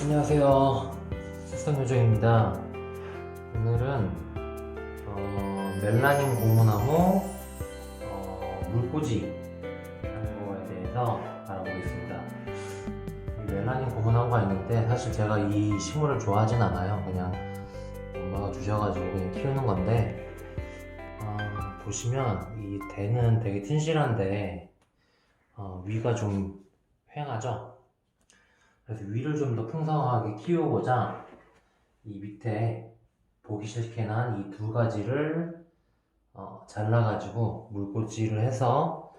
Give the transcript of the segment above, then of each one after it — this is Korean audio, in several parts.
안녕하세요. 색상요정입니다. 오늘은 어, 멜라닌 고무나무 어, 물꽂이 하는 거에 대해서 알아보겠습니다. 이 멜라닌 고무나무가 있는데 사실 제가 이 식물을 좋아하진 않아요. 그냥 엄마가 주셔가지고 그냥 키우는 건데 아, 보시면 이 대는 되게 튼실한데 어, 위가 좀 휑하죠? 그래서 위를 좀 더 풍성하게 키우고자 이 밑에 보기 싫게 난 이 두 가지를 어, 잘라가지고 물꽂이를 해서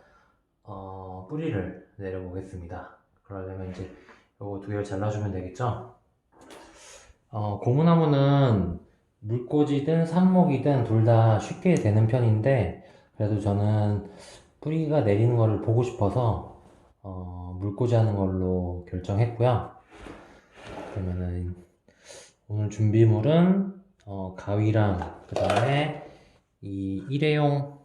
어, 뿌리를 내려보겠습니다. 그러려면 이제 요거 두 개를 잘라주면 되겠죠? 어, 고무나무는 물꽂이든 삽목이든 둘 다 쉽게 되는 편인데 그래도 저는 뿌리가 내리는 거를 보고 싶어서 어, 물꽂이 하는 걸로 결정했고요. 그러면은 오늘 준비물은 어, 가위랑 그 다음에 이 일회용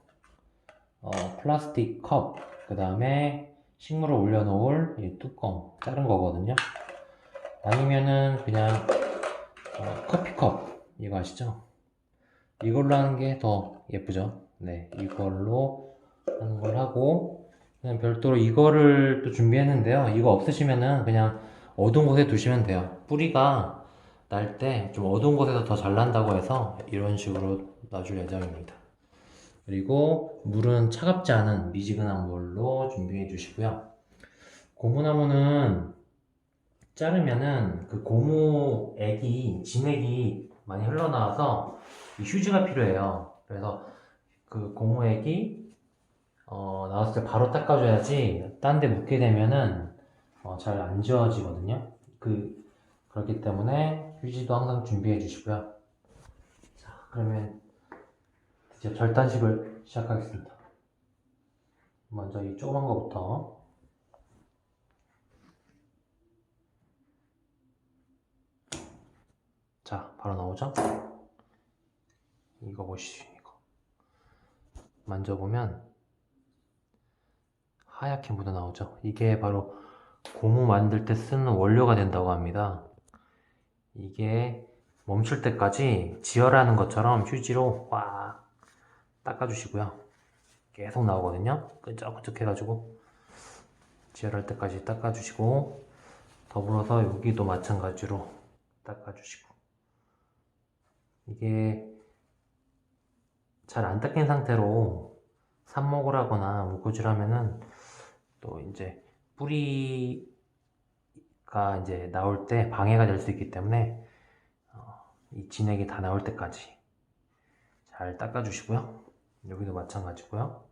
어, 플라스틱 컵, 그 다음에 식물을 올려놓을 이 뚜껑 자른 거거든요. 아니면은 그냥 어, 커피컵 이거 아시죠? 이걸로 하는 게 더 예쁘죠? 네, 이걸로 하는 걸 하고 그냥 별도로 이거를 또 준비했는데요. 이거 없으시면은 그냥 어두운 곳에 두시면 돼요. 뿌리가 날 때 좀 어두운 곳에서 더 잘 난다고 해서 이런 식으로 놔줄 예정입니다. 그리고 물은 차갑지 않은 미지근한 물로 준비해 주시고요. 고무나무는 자르면은 그 고무액이, 진액이 많이 흘러나와서 이 휴지가 필요해요. 그래서 그 고무액이 어, 나왔을 때 바로 닦아줘야지 딴 데 묻게 되면은 어, 잘 안 지워지거든요. 그, 그렇기 때문에 휴지도 항상 준비해 주시고요. 자, 그러면 이제 절단식을 시작하겠습니다. 먼저 이 조그만 거부터 자, 바로 나오죠? 이거 보시죠, 이거. 만져보면 하얗게 묻어 나오죠. 이게 바로 고무 만들 때 쓰는 원료가 된다고 합니다. 이게 멈출 때까지 지혈하는 것처럼 휴지로 꽉 닦아주시고요. 계속 나오거든요. 끈적끈적 해가지고 지혈할 때까지 닦아주시고 더불어서 여기도 마찬가지로 닦아주시고 이게 잘 안 닦인 상태로 삽목을 하거나 물꽂이를 하면은 또 이제 뿌리가 이제 나올 때 방해가 될 수 있기 때문에 어, 이 진액이 다 나올 때까지 잘 닦아 주시고요. 여기도 마찬가지고요.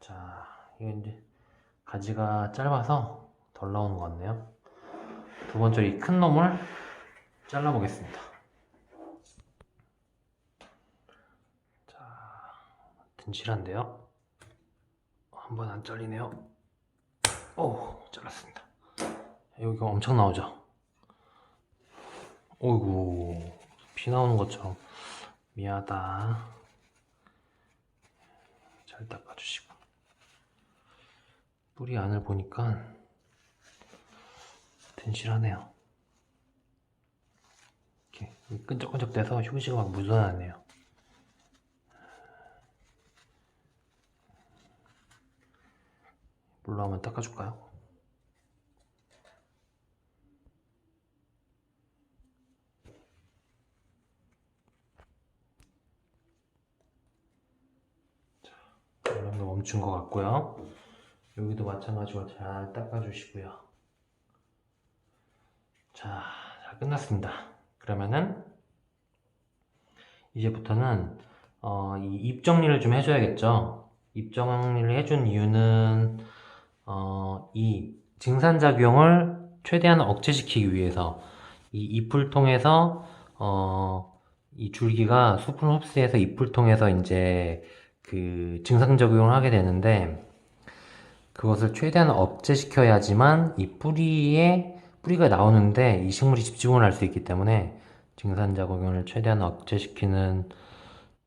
자 이거 이제 가지가 짧아서 덜 나오는 것 같네요. 두 번째로 이 큰 놈을 잘라 보겠습니다. 자 든실한데요 한 번 안 잘리네요. 오, 잘랐습니다. 여기가 엄청 나오죠? 오이구, 피 나오는 것처럼. 미안하다. 잘 닦아주시고. 뿌리 안을 보니까 든실하네요. 이렇게 끈적끈적 돼서 휴지가 막 묻어나네요. 물로 한번 닦아줄까요? 자, 어느 정도 멈춘 것 같고요. 여기도 마찬가지로 잘 닦아주시고요. 자, 자 끝났습니다. 그러면은 이제부터는 어, 이 입 정리를 좀 해줘야겠죠. 입 정리를 해준 이유는 어, 이 증산작용을 최대한 억제시키기 위해서 이 잎을 통해서 어, 이 줄기가 수분 흡수해서 잎을 통해서 이제 그 증상작용을 하게 되는데 그것을 최대한 억제시켜야지만 이 뿌리에 뿌리가 나오는데 이 식물이 집중을 할 수 있기 때문에 증산작용을 최대한 억제시키는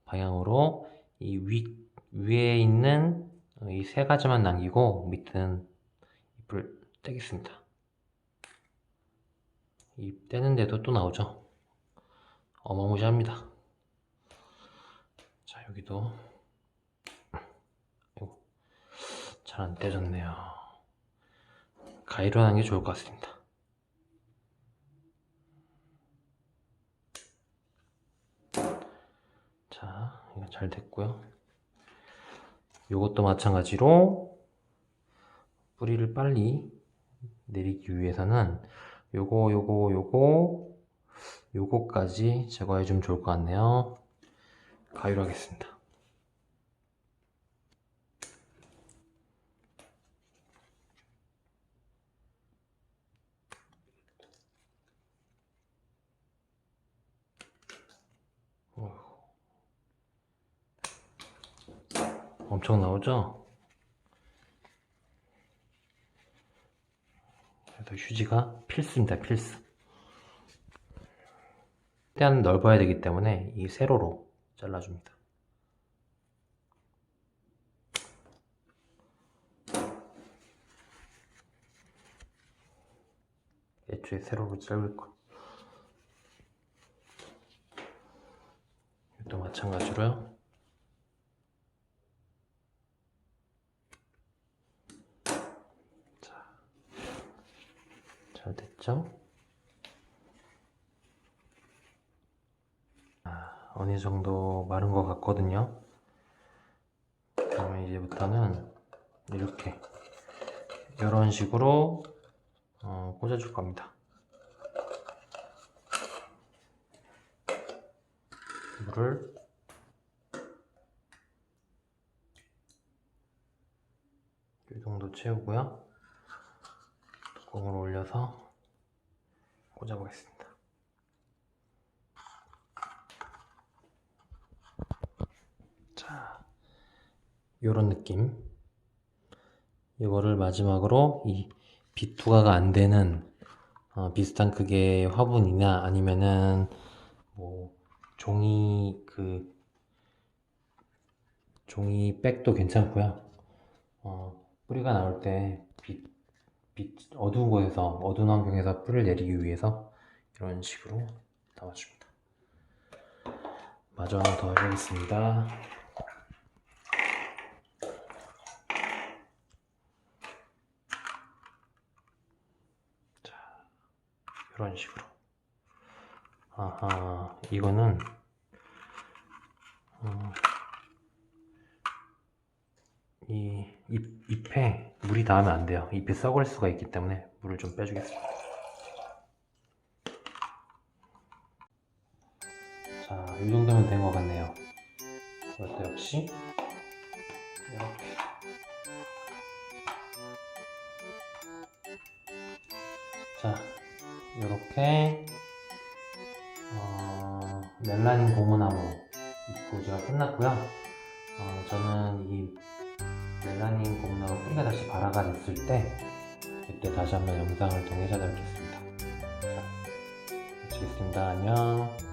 방향으로 이 위, 위에 있는 이 세 가지만 남기고 밑은 잎을 떼겠습니다. 잎 떼는데도 또 나오죠. 어마무시합니다. 자, 여기도 잘 안 떼졌네요. 가위로 하는 게 좋을 것 같습니다. 자, 이거 잘 됐고요. 요것도 마찬가지로 뿌리를 빨리 내리기 위해서는 요거 요거 요거 요거까지 제거해 주면 좋을 것 같네요. 가위로 하겠습니다. 엄청 나오죠? 그래서 휴지가 필수입니다, 필수. 최대한 넓어야 되기 때문에 이 세로로 잘라줍니다. 애초에 세로로 짧을 걸. 이것도 마찬가지로요. 자, 잘 됐죠? 아, 어느 정도 마른 것 같거든요. 그러면 이제부터는 이렇게 이런 식으로 어, 꽂아줄 겁니다. 물을 이 정도 채우고요. 뚜껑을 올려서 꽂아보겠습니다. 자, 요런 느낌. 이거를 마지막으로 이 비투가가 안 되는 어, 비슷한 크기의 화분이나 아니면은 뭐 종이 그 종이 백도 괜찮고요. 어, 뿌리가 나올 때 빛, 빛 어두운 곳에서 어두운 환경에서 뿌리를 내리기 위해서 이런 식으로 담아줍니다. 마저 하나 더 해보겠습니다. 이런 식으로. 아하, 이거는 이 잎, 잎에 물이 닿으면 안 돼요. 잎이 썩을 수가 있기 때문에 물을 좀 빼주겠습니다. 자, 이 정도면 된 것 같네요. 이것도 역시 이렇게 자, 이렇게 어, 멜라닌 고무나무 입고지가 끝났고요. 어, 저는 이 멜라닌 고무나무 뿌리가 다시 발화가 됐을 때 그때 다시 한번 영상을 통해 찾아뵙겠습니다. 자, 마치겠습니다. 안녕.